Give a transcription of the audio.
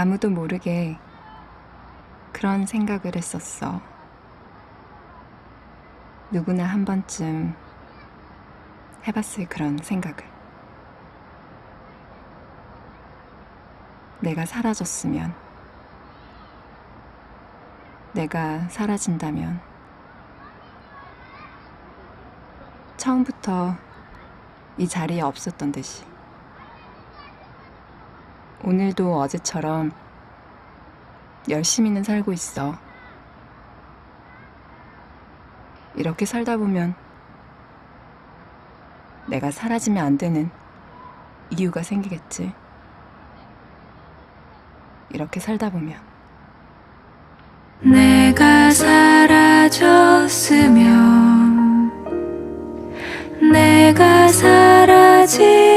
아무도 모르게 그런 생각을 했었어. 누구나 한 번쯤 해봤을 그런 생각을. 내가 사라졌으면, 내가 사라진다면, 처음부터 이 자리에 없었던 듯이. 오늘도 어제처럼 열심히는 살고 있어. 이렇게 살다 보면 내가 사라지면 안 되는 이유가 생기겠지. 이렇게 살다 보면 내가 사라졌으면 내가 사라진다면